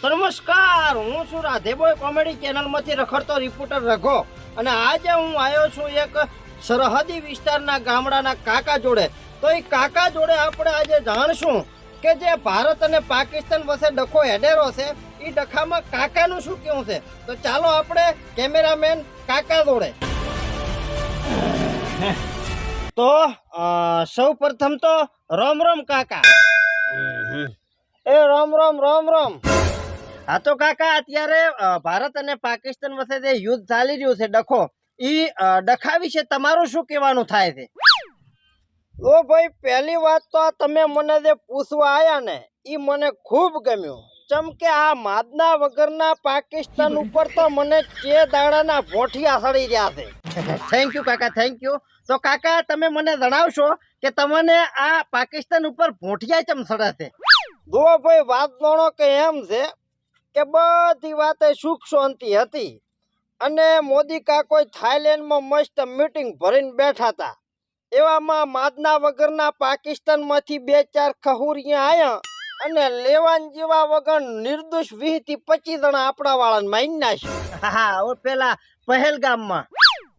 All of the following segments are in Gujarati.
નમસ્કાર હું છું રાધેબોય કોમેડી ચેનલમાંથી રખડતો રિપોર્ટર રઘો અને આજે હું આવ્યો છું એક સરહદી વિસ્તારના ગામડાના કાકા જોડે. તો એ કાકા જોડે આપણે આજે જાણશું કે જે ભારત અને પાકિસ્તાન વચ્ચે ડખો હેડેરો છે એ ડખામાં કાકાનું શું કેવું છે? તો ચાલો આપણે કેમેરામેન કાકા જોડે. તો સૌ પ્રથમ તો રોમ રોમ કાકા. એ રોમ રોમ રોમ રામ. હા તો કાકા અત્યારે ભારત અને પાકિસ્તાન વચ્ચે જે યુદ્ધ ચાલી રહ્યું છે ડખો ઈ ડખા વિશે તમારું શું કહેવાનું થાય છે? ઓ ભાઈ પહેલી વાત તો તમે મને જે પૂછવા આયા ને ઈ મને ખૂબ ગમ્યું. ચમ કે આ માદના વગરના પાકિસ્તાન ઉપર તો મને ચે દાડાના ભોઠિયા સડી રહ્યા છે. થેન્ક યુ કાકા થેન્ક યુ તો કાકા તમે મને જણાવશો કે તમને આ પાકિસ્તાન ઉપર ભોઠિયા ચમ સડે છે? જો ભાઈ વાત જાણો કે એમ છે કે બધી વાતે સુખ શાંતિ હતી. અને મોદી કાકોય થાઈલેન્ડમાં મસ્ત મીટિંગ ભરીને બેઠા હતા એવામાં માદના વગરના પાકિસ્તાનમાંથી બે ચાર ખહુરિયા આયા અને લેવાન જેવા વગર નિર્દોષ વીસથી પચીસ જણા આપણા વાળાને મારી નાખ્યું. હા ઓ પેલા પહેલગામમાં.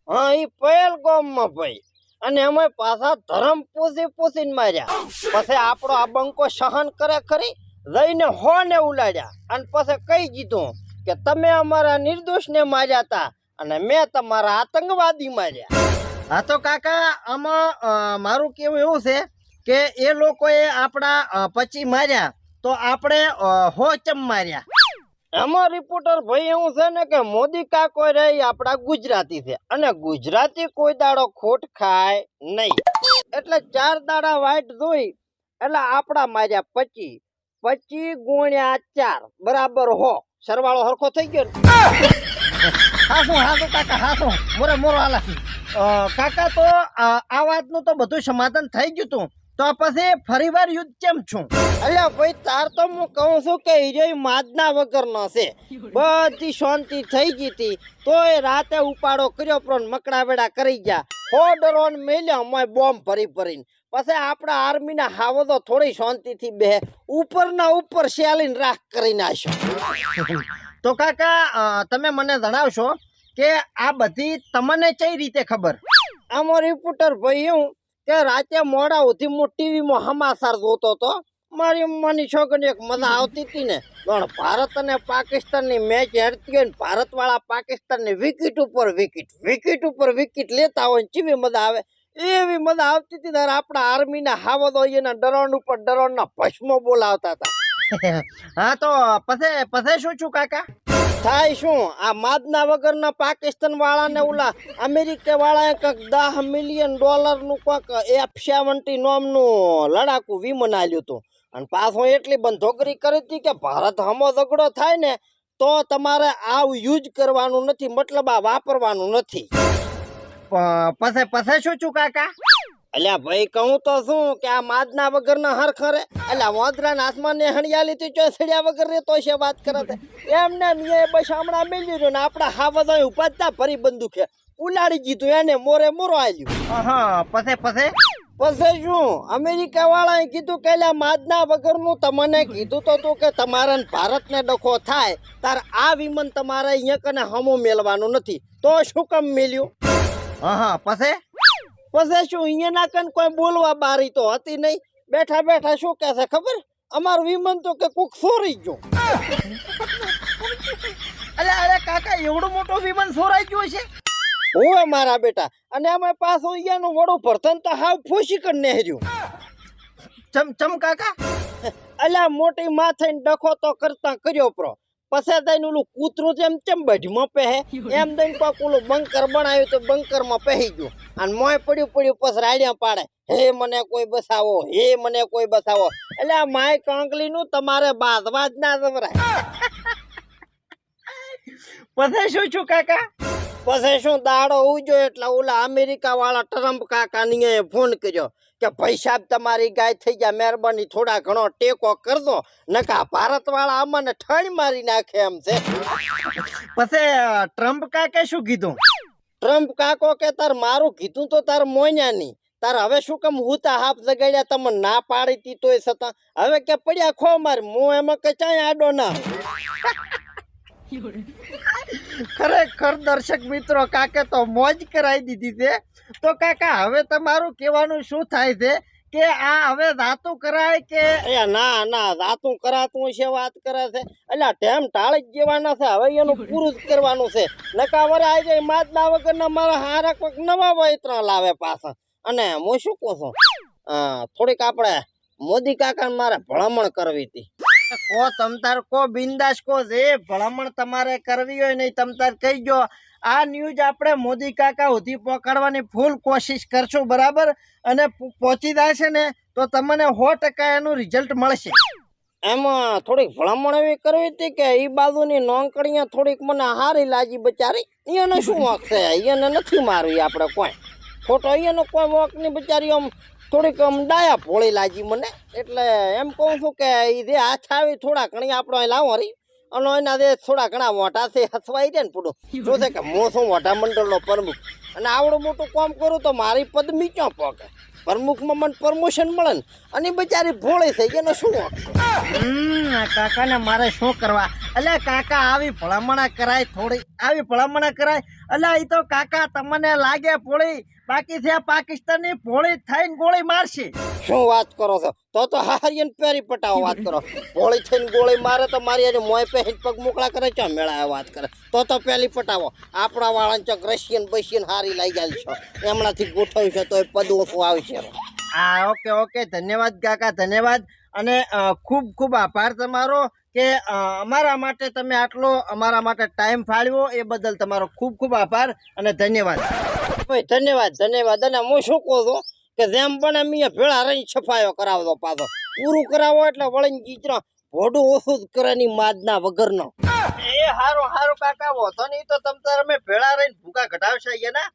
હા એ પહેલગામમાં ભાઈ. અને અમે પાછા ધરમ પૂછી પૂછીને માર્યા. પછી આપણો આ બંકો સહન કરે ખરી? જઈને હો ને ઉલાડ્યા અને પછી કહી દીધું કે તમે અમારા નિર્દોષને માર્યા હતા અને મેં તમારા આતંકવાદી માર્યા. હા તો કાકા, આમાં મારું કેવું એવું છે કે એ લોકોએ આપણા પચી માર્યા તો આપણે હો ચમ માર્યા. એમાં રિપોર્ટર ભાઈ એવું છે ને કે મોદી કાકો રે આપણા ગુજરાતી છે. અને ગુજરાતી કોઈ દાડો ખોટ ખાય નહીં. એટલે ચાર દાડા વાઈટ જોઈ એટલે આપણા માર્યા પચી. પચી ગુણ્યા ચાર. બરાબર હો. સરવાળો હરખો થઈ ગયો હાસુ હાસું કાકા હાસું. મોરે મોરો હાલા. કાકા તો આ વાતનું તો બધું સમાધાન થઈ ગયું તું. તો પછી ફરીવાર યુદ્ધ કેમ છું? અલ્યા ભાઈ તાર તો હું કહું છું કે હીરો માદના વગરનો છે. બધી શાંતિ થઈ ગઈ હતી તોય રાતે ઉપાડો કર્યો પણ મકડા વેડા કરી ગયા. હો ડરોન મેલ્યા મોય બોમ્બ ભરી ભરીને. પછી આપણા આર્મીના હાવદો થોડી શાંતિથી બે ઉપરના ઉપર શેલીને રાખ કરી નાખ્યો તો કાકા તમે મને જણાવશો કે આ બધી તમને કઈ રીતે ખબર? આમાં રિપોર્ટર ભાઈ એવું કે રાતે મોડા સુધી હું ટીવીમાં સમાચાર જોતો હતો. મારી મમ્માની છોકરી એક મજા આવતી હતી ને. પણ ભારત અને પાકિસ્તાનની મેચ હેડતી હોય ને ભારતવાળા પાકિસ્તાનની વિકેટ ઉપર વિકેટ વિકેટ ઉપર વિકેટ લેતા હોય ને ચીવી મજા આવે. એવી મજા આવતી હતી ત્યારે આપણા આર્મીના હાવદો એના ડરોન ઉપર ડરોણના ભસ્મો બોલાવતા હતા. હા તો પછી પછી શું છું કાકા? થાય શું? આ માદના વગરના પાકિસ્તાન વાળાને ઓલા અમેરિકા વાળાએ કંઈક દસ મિલિયન ડોલરનું કોઈક એફ સેવન્ટી નોમનું લડાકુ વિમાન આવ્યું હતું. અને પાછું એટલી બંધોકરી કરી હતી કે ભારત હમો ઝઘડો થાય ને તો તમારે આવું યુઝ કરવાનું નથી મતલબ આ વાપરવાનું નથી. પછી પછી શું છું કાકા? અલ્યા ભાઈ કહું તો શું કે આ માદના વગર ના હર ખરે અલ્યા વાંદરા ના આસમાન ને હણિયાલી તું ચોસડ્યા વગર રે તો છે વાત કરે છે. એમને મેં બસ હમણાં મેલ્યું રહ્યો ને આપડા હાવદો ઉપાડતા ફરી બંદૂકે ઉલાડી દીધું એને મોરે મોરો આલ્યું. હા પછી પછી? પછી શું? અમેરિકા વાળાએ કીધું કે માદના વગરનું તમને કીધું તો તું કે તમારે ને ભારતને ડખો થાય તાર આ વિમાન તમારે અહીંયા કને હમો મેલવાનું નથી. તો શું કામ મેલ્યું? હા પછી? પછી શું અહીંયાના કન કોઈ બોલવા બારી તો હતી નહીં. બેઠા બેઠા શું કહે છે ખબર? અમારું વિમન તો કે કોક સોરી ગયો. અલે અરે કાકા એવડું મોટું વિમાન સોરાઈ ગયો છે ઓય મારા બેટા. અને અમે પાછો અહીંયાનું વડું ભરતન તો હાવ ફૂસી કરી નેહર્યું. ચમ ચમ કાકા? અલ્યા મોટી માથે ડખો તો કરતા કર્યો પ્રો. પછી દઈને ઓલું કૂતરું જેમ ચમ બઢમાં પહે એમ દઈને પાક ઓલું બંકર બનાવ્યું તો બંકરમાં પહેરી ગયું. અને મોય પડ્યું પડ્યું, પછી રાડ્યા પાડે. હે મને કોઈ બસાવો, હે મને કોઈ બસાવો. એટલે આ માય કાંકલીનું તમારે બાંધવા જ ના જવરાય. પછી શું છું કાકા? પછી શું દાડો ઉજો એટલે ઓલા અમેરિકા વાળા ટ્રમ્પ કાકા ને ફોન કર્યો. કે ભાઈ સાહેબ તમારી ગાય થઈ ગયા મહેરબાની થોડા ઘણો ટેકો કરજો. નકા ભારત વાળા અમને ઠણ મારી નાખે એમ છે. પછી ટ્રમ્પ કાકે શું કીધું? ટ્રમ્પ કાકો કે તાર મારું કીધું તો તાર મોન્યા નહીં. તાર હવે શું કેમ હુતા હાફ જગાડ્યા તમે ના પાડી તી તોય છતાં હવે કે પડ્યા ખો માર હું એમાં કચાય ચાય આડો ના. ખરેખર દર્શક મિત્રો, કાકે તો મોજ કરાવી દીધી છે. તો કાકા, હવે તમારું કહેવાનું શું થાય છે? કે આ હવે દાતું કરાય કે એ ના ના દાતું કરાતું છે વાત કરે છે એટલે ટેમ ટાળી જવાના છે. હવે એનું પૂરું જ કરવાનું છે. નકા વરે આવી જાય માદના વગરના મારા હારા કોઈક નવા વૈતરા લાવે પાછા. અને હું શું કહું છું? થોડીક આપણે મોદી કાકાને મારે ભલામણ કરવી હતી. કો તમતાર કો બિંદાસ કો જે ભલામણ તમારે કરવી હોય નહીં તમતાર કહીજો આ ન્યૂઝ આપણે મોદી કાકા સુધી પહોંચાડવાની ફૂલ કોશિશ કરશું, બરાબર? અને પહોંચી જશે ને, તો તમને સો ટકા એનું રિઝલ્ટ મળશે. એમાં થોડીક ભલામણ એવી કરવી હતી કે એ બાજુની નોંકણીયા થોડીક મને હારી લાગી બચારી. એને શું વાંક છે? એને નથી મારવી આપણે કોઈ. ખોટો અહીંયાનો કોઈ વાંક નહીં બચારી આમ. થોડીક આમ ડાયા ભોળી લાગી મને. એટલે એમ કહું છું કે એ જે આવી થોડા ઘણી આપણો અહીં લાવો રી અને એના જે થોડા ઘણા મોટા છે હસવાઈ જાય ને પૂરું શું છે કે હું છું મોટા મંડળનો પ્રમુખ. અને આવડું મોટું કામ કરું તો મારી પદમી ક્યાં પગે પ્રમુખમાં મને પ્રમોશન મળે ને. અને બિચારી ભોળી થઈ એનો શું? કાકાને મારે શું કરવા? એટલે કાકા આવી ભલામણા કરાય થોડી. આવી ભલામણા કરાય. એટલે એ તો કાકા તમને લાગે પોળી બાકી છે પાકિસ્તાનની પોળી થઈને ગોળી મારશે. શું વાત કરો છો? તો તો હારિયન પેરી પટાવો વાત કરો. ભોળી થઈને ગોળી મારે તો મારી આજે મોય પહેરી પગ મોકળા કરે છે મેળા વાત કરે. તો તો પેલી પટાવો. આપણા વાળાને ચોક રશિયન બશિયન હારી લઈ જાય છો. એમનાથી ગોઠવ્યું છે તો એ પદ ઓછું આવશે હા ઓકે ઓકે. ધન્યવાદ કાકા ધન્યવાદ. અને ખૂબ ખૂબ આભાર તમારો. કે અમારા માટે તમે આટલો અમારા માટે ટાઈમ ફાળવ્યો એ બદલ તમારો ખૂબ ખૂબ આભાર અને ધન્યવાદ. ભાઈ ધન્યવાદ ધન્યવાદ. અને હું શું કહું છું કે જેમ પણ એમ ભેળા રહી છફાયો કરાવતો પાછો પૂરું કરાવો એટલે વળીને ચીચરો ભોડું ઓછું જ કરે ની માદના વગરનો. એ હારો હારો કાકા વધો નહીં. તો તમે અમે ભેળા રહીને ભૂકા ઘટાવશે એના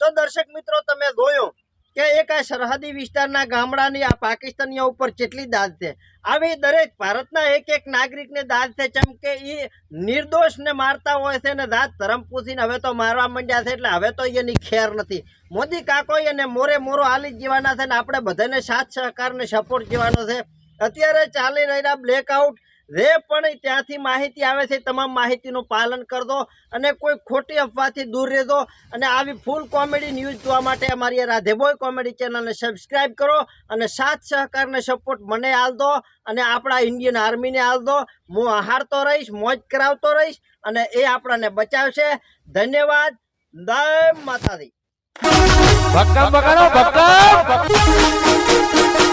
તો દર્શક મિત્રો તમે જોયું કે એક આ સરહદી વિસ્તારના ગામડાની આ પાકિસ્તાનીઓ ઉપર કેટલી દાદ છે? આવી દરેક ભારતના એક એક નાગરિકને દાદ છે, જેમ કે એ નિર્દોષને મારતા હોય છે ને દાદ ધરમ પૂછીને હવે તો મારવા માંડ્યા છે, એટલે હવે તો એની ખેર નથી. મોદી કાકો એને મોરે મોરો હાલી જીવાના છે ને આપણે બધાને સાથ સહકારને સપોર્ટ જીવાનો છે. અત્યારે ચાલી રહેલા બ્લેકઆઉટ જે પણ ત્યાંથી માહિતી આવે છે, તમામ માહિતીનું પાલન કરજો અને કોઈ ખોટી અફવાથી દૂર રહેજો અને આવી ફૂલ કોમેડી ન્યૂઝ જોવા માટે અમારી રાધેબોય કોમેડી ચેનલને સબસ્ક્રાઈબ કરો અને સાથ સહકારને સપોર્ટ મને આલદો અને આપણા ઇન્ડિયન આર્મીને આલદો હું હારતો રહીશ, મોજ કરાવતો રહીશ અને એ આપણાને બચાવશે. ધન્યવાદ. જય માતાજી. ભક્કમ ભક્કમ ભક્કમ.